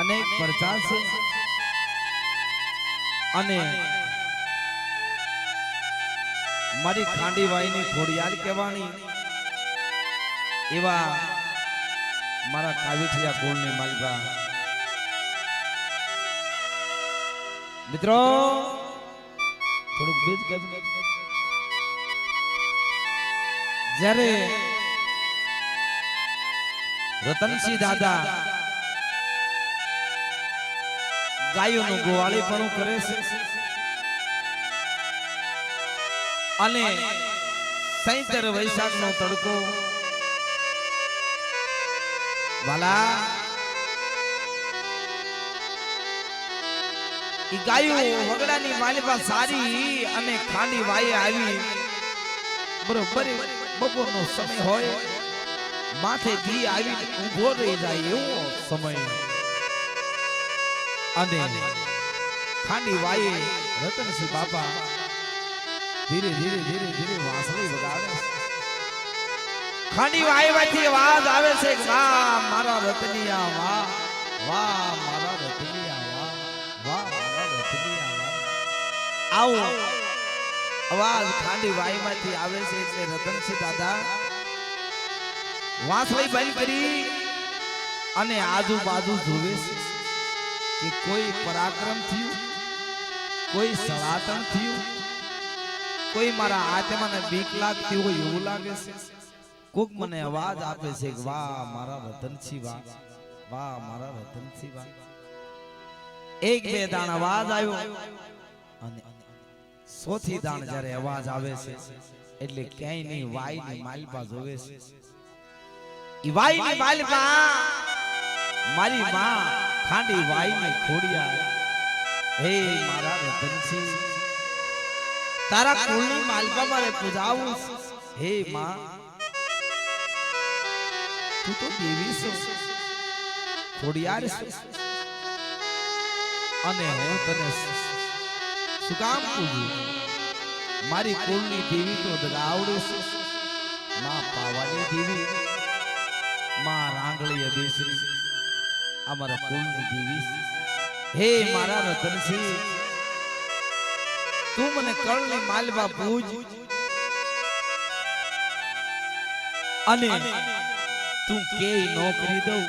અનેક પરચા છે અને મારી ખાંડીવાઈની ખોડિયાર કહેવાની. એવા મારા કાવીઠિયા કુળની માલિકા. મિત્રો થોડુંક બીજ જ્યારે રતનસિંહ દાદા. ગાયોનું ગોવાળીપણું કરે છે. અને સૈતર વૈશાખનો તડકો. વાલા. ઈ ગાયો વગડાની માલિકા સારી અને ખાંડી વાયે આવી. બરોબર. બપોરનો સમય હોય. માથે ઘી આવી ઊભો રહી જાય એવો સમય. અને ખાંડી વાયે રતનસિંહ બાપા ધીરે ધીરે ધીરે ધીરે વાંસળી વગાડે. ખાંડી વાયવાથી અવાજ આવે છે વાહ, મારા રતનિયા, વાહ વાહ, મારા રતનિયા, વાહ વાહ, મારા રતનિયા, વાહ. આવો. અવાજ ખાંડી વાયમાંથી આવે છે એટલે રતનસિંહ દાદા વાંસળી બંધ કરી અને આજુબાજુ જોવે છે કે કોઈ પરાક્રમ થયું, કોઈ સળાતણ થયું, કોઈ મારા આત્માને બીક લાગતી હોય એવું લાગે છે. કોક મને અવાજ આપે છે વાહ, મારા રતનસિંહ વાહ વાહ, મારા રતનસિંહ વાહ. એક બે દાણ અવાજ આવ્યો અને સોથી દાણ જ્યારે અવાજ આવે છે, એટલે ક્યાંય નહીં વાયની માલપા જોવે છે. ઈ વાયની માલપા મારી માં ખાંડી વાઈ ની ખોડિયા. હે મારા રતનસિંહ. તારા કુળની માલપા મારે પૂજાવું હે માં. તું તો દેવી છો. ખોડિયાર છો. અને હું તને શું કામ પૂજું? મારી કુળની દેવી તો દગાવડે છે. માં પાવાની દેવી. માં રાંગળીએ બેસરી અમારા કુળની દેવી. હે મારા રતનસિંહ, તું મને કળની માલવા પૂજ અને તું કે નોકરી દઉં.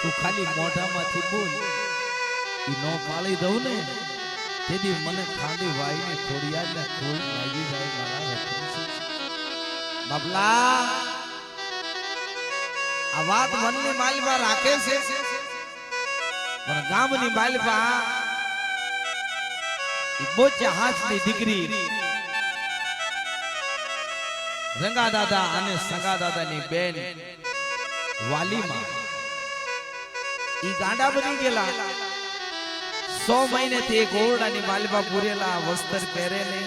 તું ખાલી મોઢામાંથી બોલ. એ નો પાળી દઉં ને, તેથી મને ખાલી વાઈને ખોડિયાર ને ખોડ લાગી જાય મારા રતનસિંહ. આ વાત મનની માલવા રાખે છે. પણ ગામની માલિપા હાથ હાથની દીકરી. રંગા દાદા અને સગા દાદાની બેન વાલીમાં ઈ ગાંડા બની ગયેલા. સો મહિને થી એક ઓરડાની માલપા પૂરેલા વસ્ત્ર પહેરે ને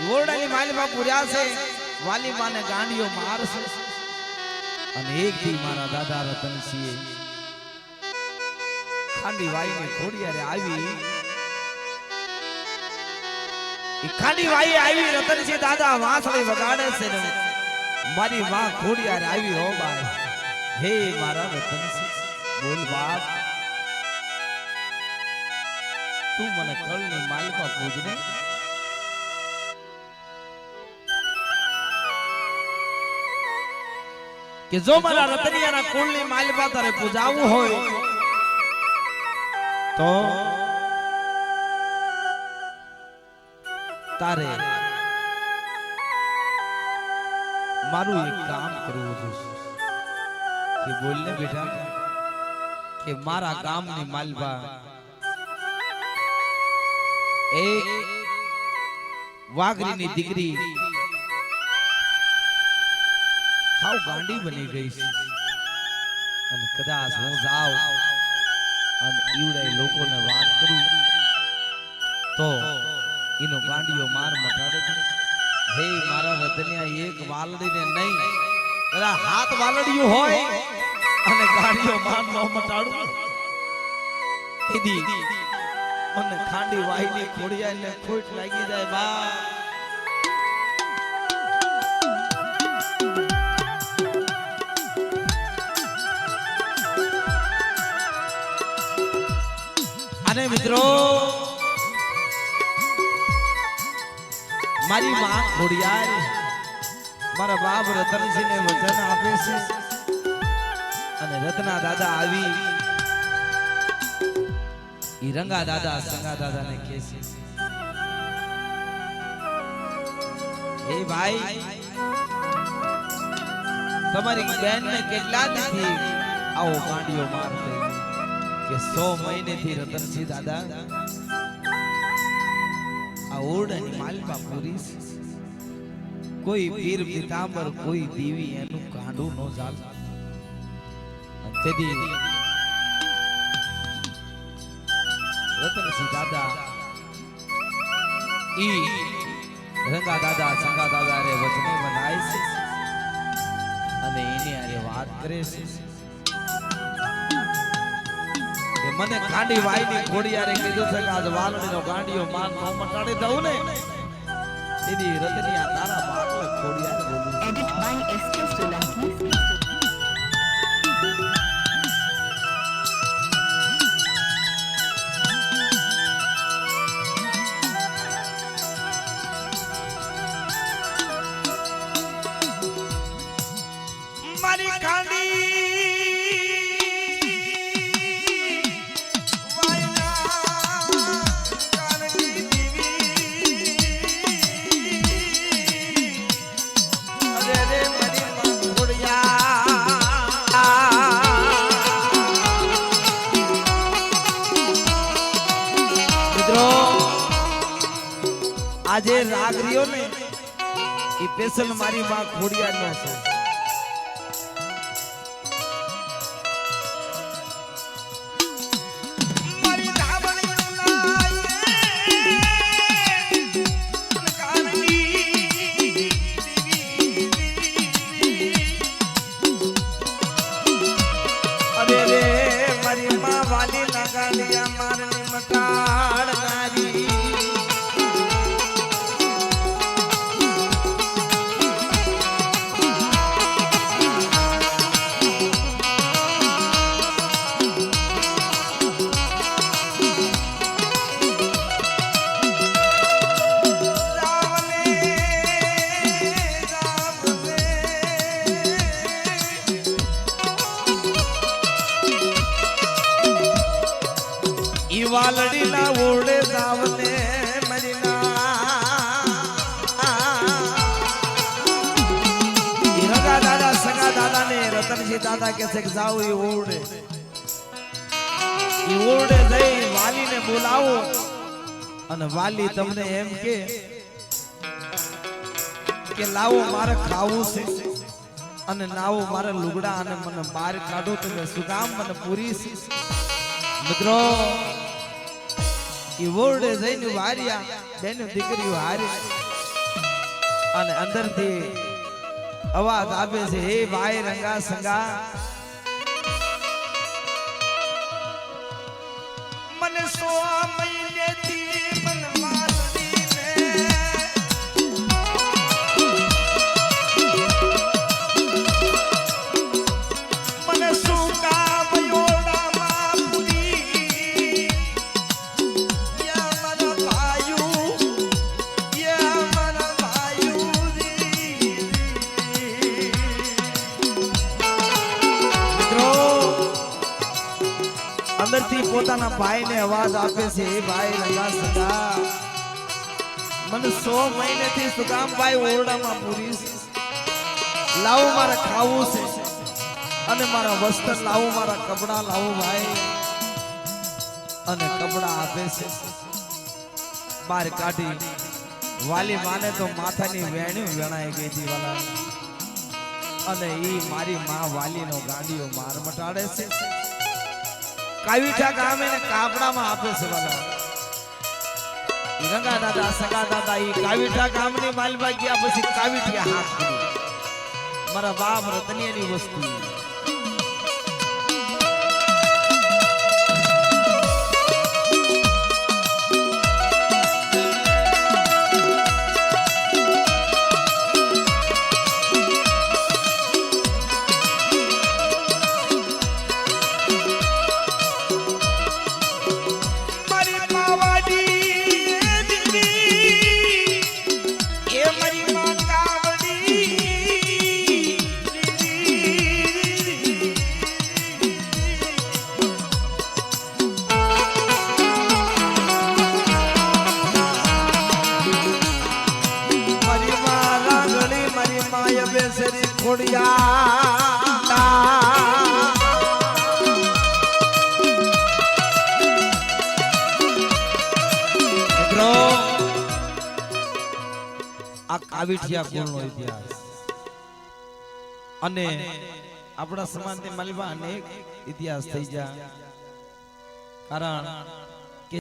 ઈ ઓરડાની માલપા પૂર્યા છે. વાલીમાને ગાંડીઓ મારશે અને એક દી મારા દાદા રતનસિંહે ખાંડી વાઈને ઘોડિયારે આવી. ખાંડી વાઈ આવી રતનસિંહ દાદા વાંસળી વગાડે છે મારી માં ઘોડિયારે આવી હો બાય હે મારા રતનસિંહ બોલ બાપ. તું મને કળની માલિકા પૂજને કે જો મારા રતનિયાના કુળની માલિકા તારે પૂજાવું હોય, તો તારે મારું એક કામ કરવું જોઈશે કે બોલને બેઠા કે મારા ગામની માલબા એક વાઘરીની દીકરી હાવ ગાંડી બની ગઈ છે અને કદાચ હું જાઉં અને ઈવડે લોકોને વાત કરું, તો એનો ગાંડીઓ માર મટાડે હે મારા રતનિયા એક વાલડીને નહીં કદા હાથ વાલડીયું હોય અને ગાંડીઓ માર ન મટાડું. દીદી મને ખાંડી વાહીની ખોડિયા ને ખોટ લાગી જાય, બા. મિત્રો. મારી માં ખોડિયાર, મારા બાપ રતનસિંહને વચન આપે છે અને રત્ના દાદા આવી. ઈ રંગા દાદા, સંગા દાદાને કહે છે એ ભાઈ, તમારી બેન ને કેટલા દીથી આવો કાંડિયો મારતે? કે સો મહિનેથી રતનસિંહ દાદા, આ ઓરડાની માલપા પૂરી છે. કોઈ પીર પિતાંબર, કોઈ દેવી એનું કાંડું નો ચાલ તેથી રતનસિંહ દાદા, ઈ રંગા દાદા, સંગા દાદા રે વચને બનાય છે અને એની આરે વાત કરે છે મને કાંડી વાઈની ઘોડિયારે કીધું છે કે આજ વાલડીનો ગાંડીઓ માન નો મટાડી દઉં ને. એની રતની આ તારા બાપલે ઘોડિયારે બોલું એડિટ બાય by આજે રાગ રહ્યો ને એ પેશલ મારી માં ખોડિયાર નો છે. વાલડીના ઓળે સાવને મરીના. દાદા, સગા દાદા ને રતનજી દાદા કે છે જાઓ એ ઓરડે. ઓરડે જઈ વાલીને બોલાવો અને વાલી તમને એમ કે કે લાવો મારે ખાવું છે અને લાવો મારે લુગડા અને મને બહાર કાઢો તમે સુગામ મને પૂરી મિત્રો ઈ ઓરડે જઈને વાર્યા બેનો દીકરીઓ હારી. અને અંદરથી અવાજ આપે છે, હે ભાઈ રંગા સંગા. મને સો અંદરથી ને અવાજ આપે છે. એ ભાઈ રંગા સગા મને સો મહિનેથી સુકામ ભાઈ ઓરડામાં પૂરી લાવું મારે ખાવું છે. અને મારા વસ્ત્ર લાવું, મારા કપડા લાવું ભાઈ. અને કપડા આપે છે. બહાર કાઢી. વાલી માને તો માથાની વેણી વેણાઈ ગઈ હતી વાલા. અને એ મારી માં વાલીનો ગાડીઓ માર મટાડે છે. કાવીઠા ગામે કાપડામાં આપે છે વાલા ગંગા દાદા સગા દાદા ઈ કાવીઠા ગામની માલબા ગયા પછી કાવીઠિયા હાથ મારા બાપ રતનિયાની વસ્તુ. કાવીઠિયા કુળનો ઇતિહાસ. અને આપણા સમાજની મળવા અનેક ઇતિહાસ થઈ ગયા. કારણ કે